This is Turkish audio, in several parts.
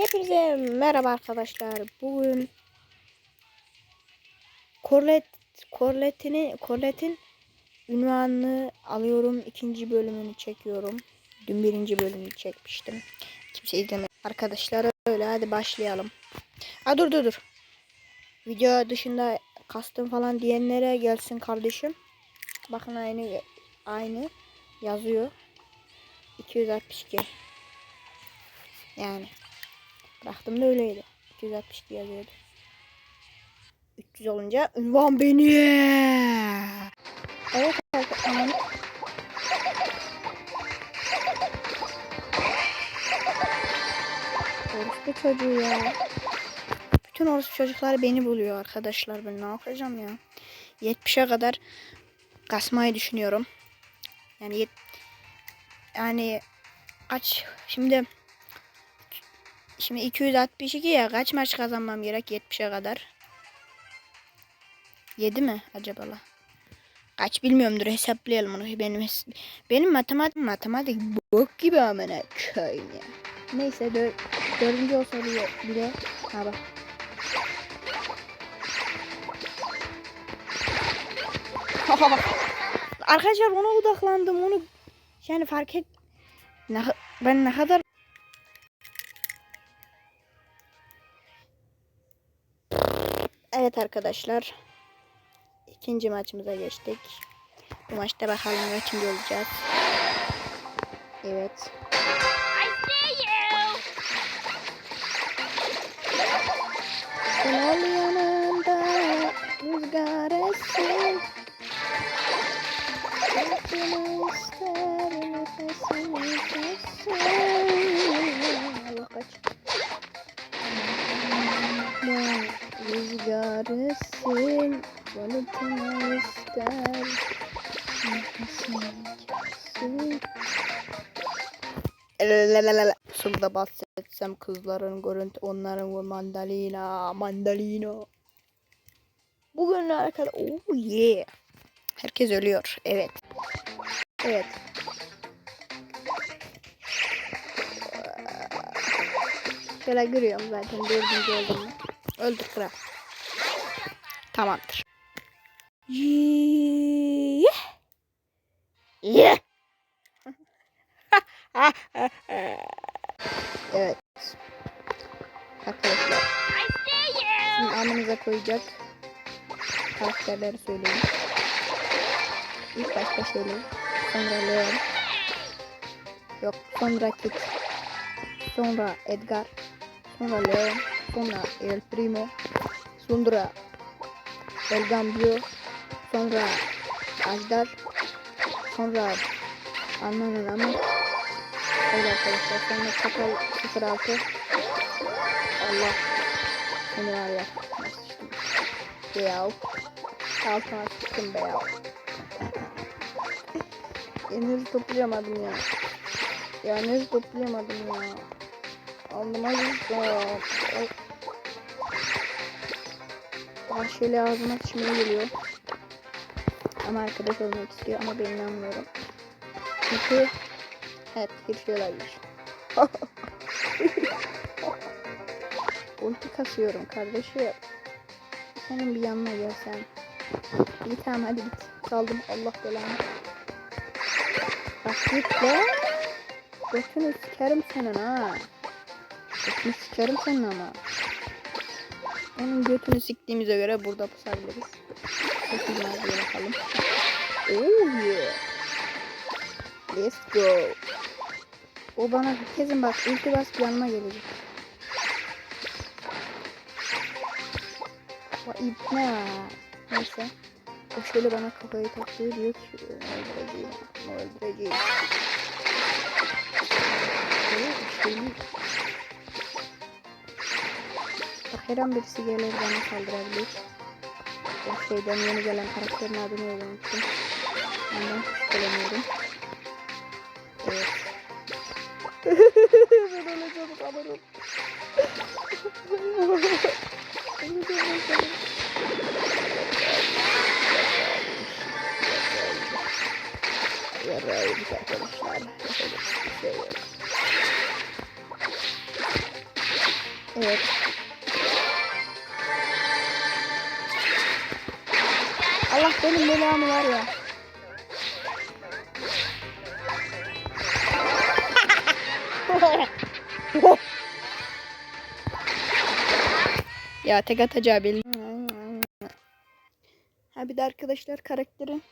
Hepinize merhaba arkadaşlar. Bugün Corlet Corlet'ini Corlet'in ünvanını alıyorum. ikinci bölümünü çekiyorum. Dün birinci bölümünü çekmiştim. Kimse izlemedi. Arkadaşlar öyle hadi başlayalım. Ha dur dur dur. Video dışında kastım falan diyenlere gelsin kardeşim. Bakın aynı aynı yazıyor. 262. Yani. Bıraktım da öyleydi. 262 yazıyordu. 300 olunca ünvan beni. Evet arkadaşlar. Orospu çocuğu ya. Bütün orospu çocuklar beni buluyor arkadaşlar. Ben ne yapacağım ya? 70'e kadar kasmayı düşünüyorum. Yani yet yani aç şimdi Şimdi 262 ya kaç maç kazanmam gerek 70'e kadar? 7 mi acaba la? Kaç bilmiyorum dur hesaplayalım onu. Benim benim matematik matematik bok gibi amına koyayım ya. Neyse dör, dördüncü olsa bile, bile ha bak. Arkadaşlar ona odaklandım onu yani fark et ne, ben ne kadar Evet arkadaşlar. ikinci maçımıza geçtik. Bu maçta bakalım kaçıncı olacağız. Evet. Yol yanında rüzgar essin. Sesini ister nefesini kessin. Rüzgar essin. Balıtını ister. Şurada bahsetsem kızların görüntü onların ve mandalina mandalina. Bugün arkadaşlar oh yeah. Herkes ölüyor. Evet. Evet. Şöyle görüyorum zaten dördüncü oldum. Öldük kral. Tamamdır. Evet. Arkadaşlar. Şimdi amınıza koyacak karakterleri söyleyeyim. İlk başta şöyle. Sonra Leon. Yok sonra Kit. Sonra Edgar. Sonra Leon. Sonra El Primo. Sonra El Gambio. Sonra Ajdar. Sonra Anlanın ama Öyle arkadaşlar. Sonra Çakal 06. Allah. Seni var ya. Nasıl çıktım? Yav. Altına çıktım be yav. Enerji toplayamadım ya. Ya enerji toplayamadım ya. Alnıma gitti. Her şeyle ağzıma çimene geliyor. Ama arkadaş olmak istiyor ama ben inanmıyorum. Çünkü evet bir şey olabilir. Ulti kasıyorum kardeşim. Senin bir yanına gelsen. İyi tamam hadi git. Kaldım Allah belanı. Bak git be. Götünü sikerim senin ha. Götünü sikerim senin ama. Onun götünü siktiğimize göre burada pusabiliriz. Çok güzel bir bakalım. Oh yeah. Let's go. O bana kesin bak ulti bas yanıma gelecek. O ibne. Neyse. O şöyle bana kafayı taktı diyor ki öldüreceğim. Öldüreceğim. Oo, her an birisi gelir bana saldırabilir. O şeyden yeni gelen karakterin adını öğrenmiştim. Ondan şüpheleniyorum. Evet. ben öleceğim kameram. Yaraymış arkadaşlar. Yapacak. Evet. Allah benim belamı var ya. ya tek atacağı belli. Ha bir de arkadaşlar karakterin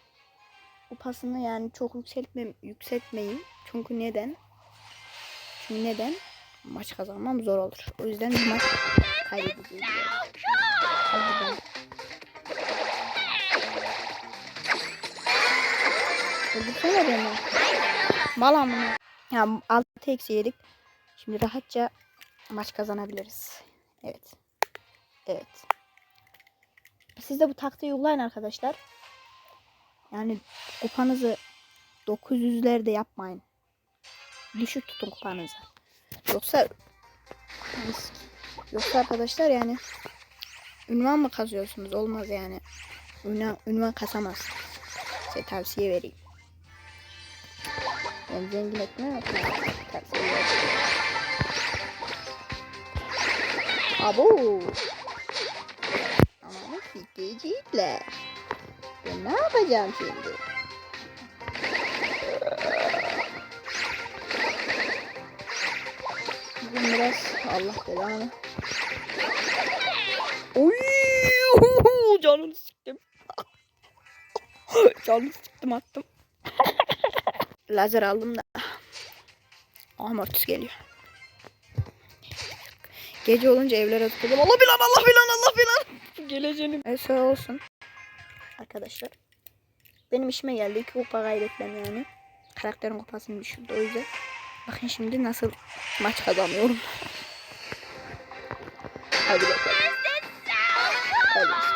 kupasını yani çok yükseltmem yükseltmeyin. Çünkü neden? Çünkü neden? Maç kazanmam zor olur. O yüzden maç kaybedeceğiz. Hadi Öldürsene beni. Mal amına. Ya 6 eksi yedik. Şimdi rahatça maç kazanabiliriz. Evet. Evet. Siz de bu taktiği uygulayın arkadaşlar. Yani kupanızı 900'lerde yapmayın. Düşük tutun kupanızı. Yoksa yoksa arkadaşlar yani ünvan mı kazıyorsunuz? Olmaz yani. Ünvan, ünvan kasamaz. Size tavsiye vereyim. Ben zengin etme. Tavsiye. Abo. Ama sikeciler. Ben ne yapacağım şimdi? Bugün biraz Allah belanı. Oy! Canını sıktım. Canını sıktım attım. Lazer aldım da. Amortis geliyor. Gece olunca evlere tutulur. Allah bilan Allah bilan Allah bilan. Geleceğini. Evet olsun. Arkadaşlar. Benim işime geldi. İki kupa kaybetmem yani. Karakterin kupasını düşürdü o yüzden. Bakın şimdi nasıl maç kazanıyorum. Hadi bakalım. Hadi.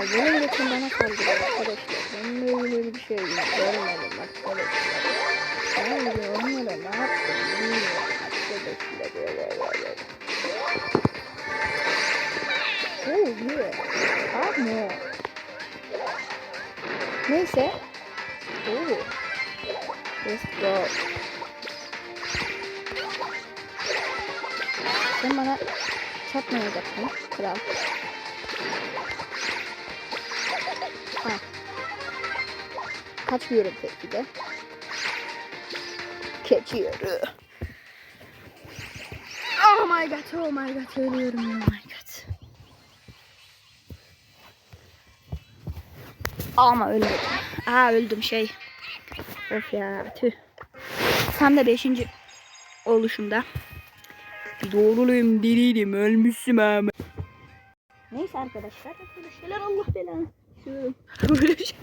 Ya benim geçen bana saldırıyor arkadaşlar. Ben böyle bir şey görmedim arkadaşlar. Ben de onlara ne yaptım bilmiyorum arkadaşlar. Oh yeah. Ah no. Neyse. Oo. Let's go. Sen bana çarpmayacaksın kral. Ha. Kaçmıyorum peki de. Geçiyorum. Oh my god, oh my god, ölüyorum oh my god. Ama öldüm. Aa öldüm şey. Of ya tüh. Tam da 5. oluşumda. Doğruluyum diriydim ölmüşsün ama. Neyse arkadaşlar şeyler Allah belanı. Şu- Böyle şey-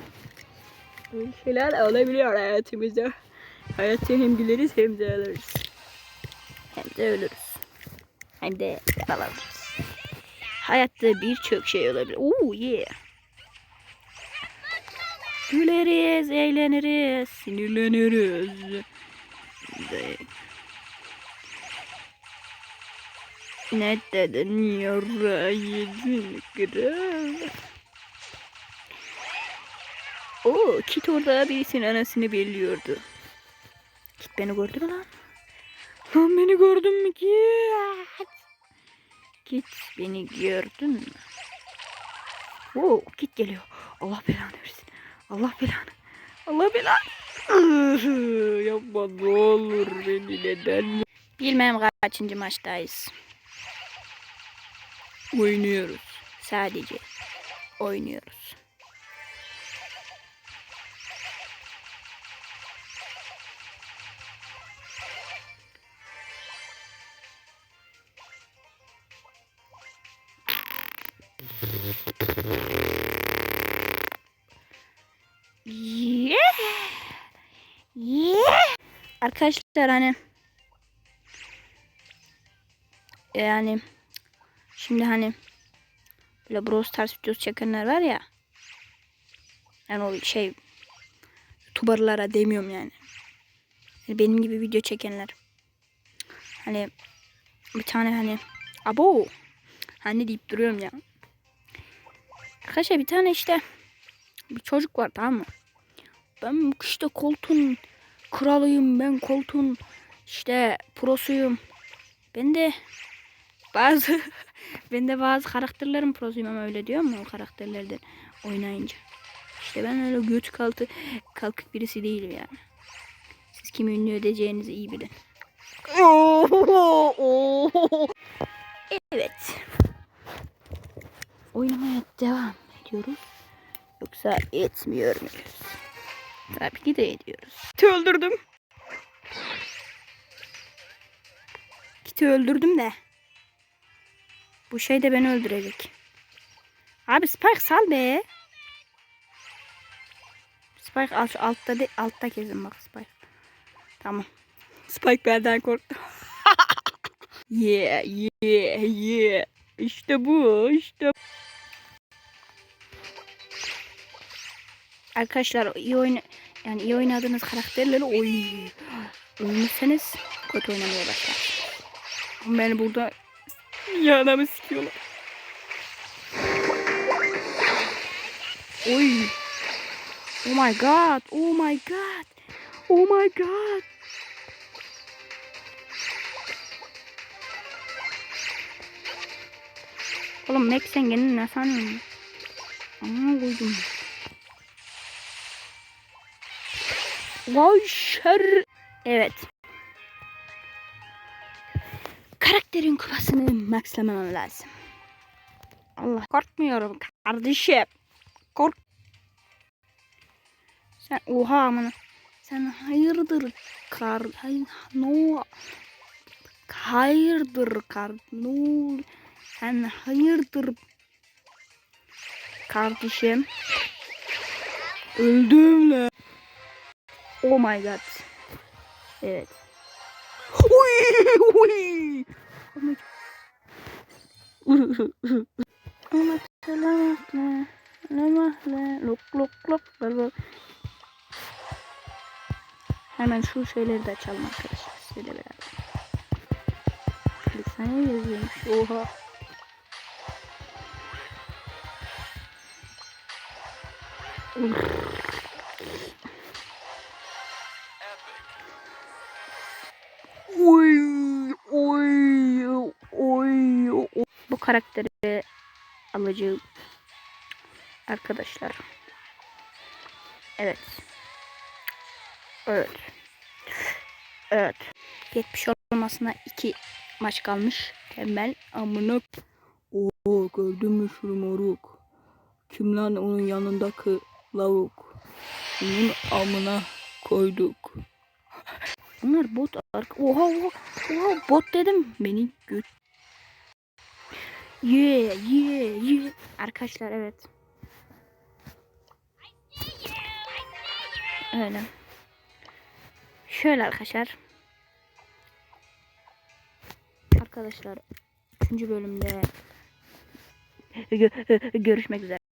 böyle olabiliyor hayatımızda. Hayatta hem güleriz hem de ölürüz. Hem de ölürüz. Hem de yaralanırız. Hayatta birçok şey olabilir. Oo yeah. Güleriz, eğleniriz, sinirleniriz. De- Ne dedin yara yedin kral? Oo, Kit orada birisinin anasını belliyordu. Kit beni gördü mü lan? Lan beni gördün mü Kit? Kit beni gördün mü? Oo, Kit geliyor. Allah belanı versin. Allah belanı. Allah belanı. Yapma ne olur beni neden? Bilmem kaçıncı maçtayız. Oynuyoruz. Sadece oynuyoruz. Yeah. Yeah. Arkadaşlar hani yani şimdi hani böyle Brawl Stars videosu çekenler var ya yani o şey youtuberlara demiyorum yani. yani benim gibi video çekenler hani bir tane hani abo hani deyip duruyorum ya arkadaşlar bir tane işte bir çocuk var tamam mı? Ben işte koltuğun kralıyım ben koltuğun işte prosuyum. Ben de bazı ben de bazı karakterlerin prosuyum ama öyle diyor mu o karakterlerden oynayınca. İşte ben öyle göt kaltı kalkık birisi değilim yani. Siz kimi ünlü edeceğinizi iyi bilin. Evet. Oynamaya devam ediyoruz. Yoksa etmiyor muyuz? Tabii ki de ediyoruz. Kiti öldürdüm. Kiti öldürdüm de. Bu şey de beni öldürecek. Abi Spike sal be. Spike al şu altta de, altta kezin bak Spike. Tamam. Spike benden korktu. yeah yeah yeah. İşte bu işte. Arkadaşlar iyi oyna yani iyi oynadığınız karakterleri oy ölmüşseniz kötü oynamaya başlar. Ama Beni burada yanımı sikiyorlar. Oy. Oh my god. Oh my god. Oh my god. Oğlum Max sen kendini ne sanıyorsun? Aman koydum. Vay şer. Evet. Karakterin kupasını maxlamam lazım. Allah korkmuyorum kardeşim. Kork. Sen oha amına. Sen hayırdır kar hay no hayırdır kar no sen hayırdır kardeşim öldüm lan oh my god evet Uy, uy. Oh my Ama selametle Selametle Lok lok lok Hemen şu şeyleri de açalım arkadaşlar. Size beraber. Lisanya yazıyormuş. Oha. Oy, oy, oy, oy. Bu karakteri alacağım. Arkadaşlar. Evet. Evet. Evet. 70 olmasına 2 maç kalmış. Tembel amına. Oo gördün mü şu moruk? Kim lan onun yanındaki lavuk? Onun amına koyduk. Bunlar bot arka. Oha oha. Oha bot dedim. Beni göt. Yeah yeah yeah. Arkadaşlar evet. Öyle. Şöyle arkadaşlar. Arkadaşlar 3. bölümde gö- görüşmek üzere.